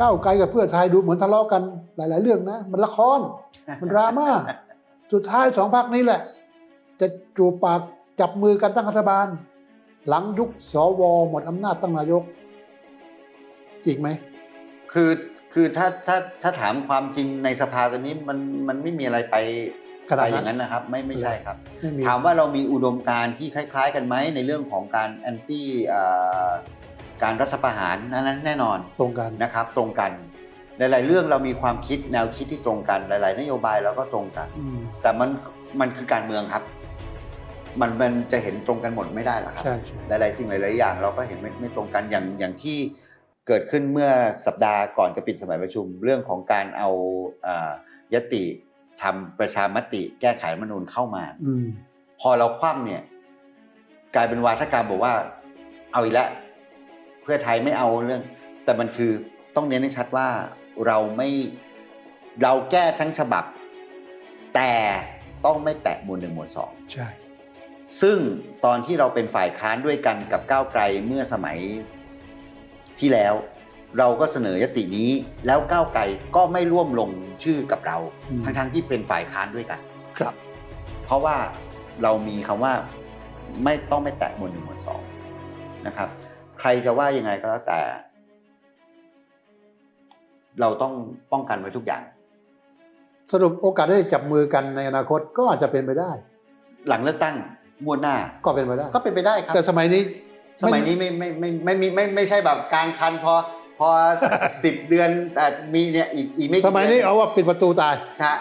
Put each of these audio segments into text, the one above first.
ก้าวไกลกับเพื่อไทยดูเหมือนทะเลาะกันหลาย ๆ เรื่องนะ มันละคร มันดราม่า สุดท้ายสองพรรคนี้แหละ จะจูบปากจับมือกันตั้งรัฐบาล หลังยุคสวหมดอำนาจตั้งนายก จริงไหม คือคือถ้าถ้าถ้าถามความจริงในสภาตอนนี้มันมันไม่มีอะไรไปขนาดนั้นไปอย่างนั้นนะครับ ไม่ไม่ใช่ครับไม่มีถามว่าเรามีอุดมการณ์ที่คล้าย ๆ กันไหมในเรื่องของการแอนตี้ การรัฐประหารนั้นแน่นอนตรงกันนะครับตรงกันหลายๆเรื่องเรามีความคิดแนวคิดที่ตรงกัน หลาย ๆ นโยบายเราก็ตรงกันอืมแต่มันมันคือการเมืองครับ มันมันจะเห็นตรงกันหมดไม่ได้หรอกครับใช่ใช่หลาย ๆ สิ่งหลาย ๆ อย่างเราก็เห็นไม่ไม่ตรงกันอย่างอย่างที่เกิดขึ้นเมื่อสัปดาห์ก่อนจะปิดสมัยประชุม เรื่องของการเอาอายติทำประชามติแก้ไขรัฐธรรมนูญเข้ามาอืมพอเราคว่ำเนี่ย กลายเป็นวาทกรรมบอกว่า เอาอีกแล้ว เพื่อไทยไม่เอาเรื่อง แต่มันคือต้องเน้นให้ชัดว่าเราไม่เราแก้ทั้งฉบับ แต่ต้องไม่แตะหมวดหนึ่งหมวดสองใช่ ซึ่งตอนที่เราเป็นฝ่ายค้านด้วยกันกับก้าวไกลเมื่อสมัยที่แล้ว เราก็เสนอยตินี้แล้วก้าวไกลก็ไม่ร่วมลงชื่อกับเรา ทั้งๆที่เป็นฝ่ายค้านด้วยกัน ครับ เพราะว่าเรามีคำว่าไม่ต้องไม่แตะหมวดหนึ่งหมวดสองนะครับใค รจะว่ายังไงก็แล้วแต่ เราต้องป้องกันไว้ทุกอย่าง สรุปโอกาสได้จับมือกันในอนาคตก็อาจจะเป็นไปได้ หลังเลือกตั้งงวดหน้าก็เป็นไปได้ ก็เป็นไปได้ครับแต่สมัยนี้ สมัยนี้ไม่ไม่ไม่ไม่ไม่ไม่ไม่ใช่แบบกลางคันพอพอสิบเดือนแต่มีเนี่ยอีกอีกไม่กี่สมัยนี้ดืเอาว่าปิดประตูตาย ฮะ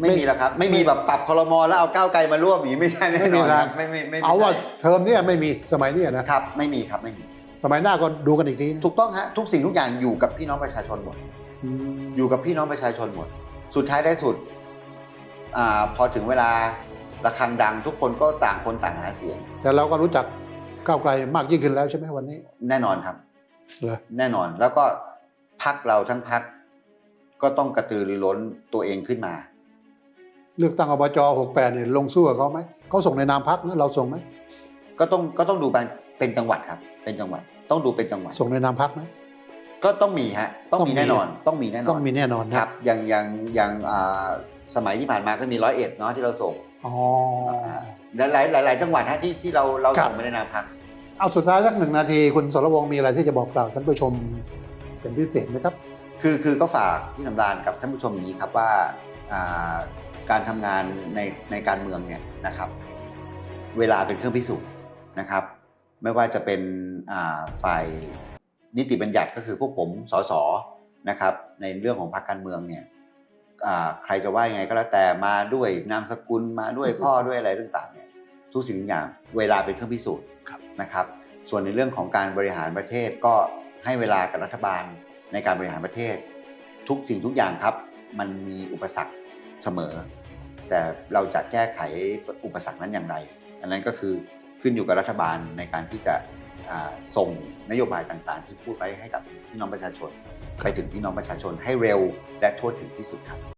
ไม่มีแล้วครับ ไม่มีแบบปรับคลมอแล้วเอาก้าวไกลมาร่วมอย่างนี้ไม่ใช่แน่ไม่นมีอนคครัรับบไม่ไม่ไม่ไม่เอาว่าใช่เทอมเนี้ยไม่มีสมัยเนี้ยนะ ครับ ไม่มีครับไม่มี สมัยหน้าก็ดูกันอีกทีนะถูกต้องฮะทุกสิ่งทุกอย่างอยู่กับพี่น้องประชาชนหมด อืมอยู่กับพี่น้องประชาชนหมด สุดท้ายได้สุดอาพอถึงเวลาระฆังดังทุกคนก็ต่างคนต่างหาเสียง แต่เราก็รู้จักก้าวไกลมากยิ่งขึ้นแล้วใช่ไหมวันนี้แน่นอนครับ เหรอแน่นอนแล้วก็พักเราทั้งพักก็ต้องกระตือรือร้นตัวเองขึ้นมา เลือกตั้งอบจ68เนี่ยลงสู้กับเขาไหมเขาส่งในนามพักนะเราส่งไหมก็ต้องก็ต้องดูเป็น เป็นจังหวัดครับ เป็นจังหวัดต้องดูเป็นจังหวัดส่งในนามพักไหมก็ต้องมีฮะต้องต้องมีมีแน่นอนต้องมีแน่นอนต้องมีแน่นอนคนะรับอย่างอย่างอย่างอ่าสมัยที่ผ่านมาก็มีร้อยเอ็ดเนาะที่เราส่งอ๋อหลายหลายหลายหลายจังหวัดฮะที่ที่เราเราครับส่งไปในนามพักเอาสุดท้ายสักหนึ่งนาทีคุณสรวงศ์มีอะไรที่จะบอกกล่าวท่านผู้ชมเป็นพิเศษไหมครับ คือคือก็ฝากพี่สำราญกับท่านผู้ชมอย่างนี้ครับว่าอ่าการทำงานในในการเมืองเนี่ยนะครับ เวลาเป็นเครื่องพิสูจน์นะครับ ไม่ว่าจะเป็นอ่าฝ่ายนิติบัญญัติก็คือพวกผมสสนะครับในเรื่องของพรรคการเมืองเนี่ยอ่าใครจะว่ายังไงก็แล้วแต่มาด้วยนามสกุลมาด้วยพ่อด้วยอะไรต่างๆเนี่ยทุกสิ่งทุกอย่างเวลาเป็นเครื่องพิสูจน์นะครับ ส่วนในเรื่องของการบริหารประเทศก็ให้เวลากับรัฐบาลในการบริหารประเทศ ทุกสิ่งทุกอย่างครับ มันมีอุปสรรคเสมอ แต่เราจะแก้ไขอุปสรรคนั้นอย่างไร อันนั้นก็คือ ขึ้นอยู่กับรัฐบาลในการที่จะส่งนโยบายต่างๆ ที่พูดไว้ให้กับพี่น้องประชาชน ไปถึงพี่น้องประชาชนให้เร็วและทั่วถึงที่สุดครับ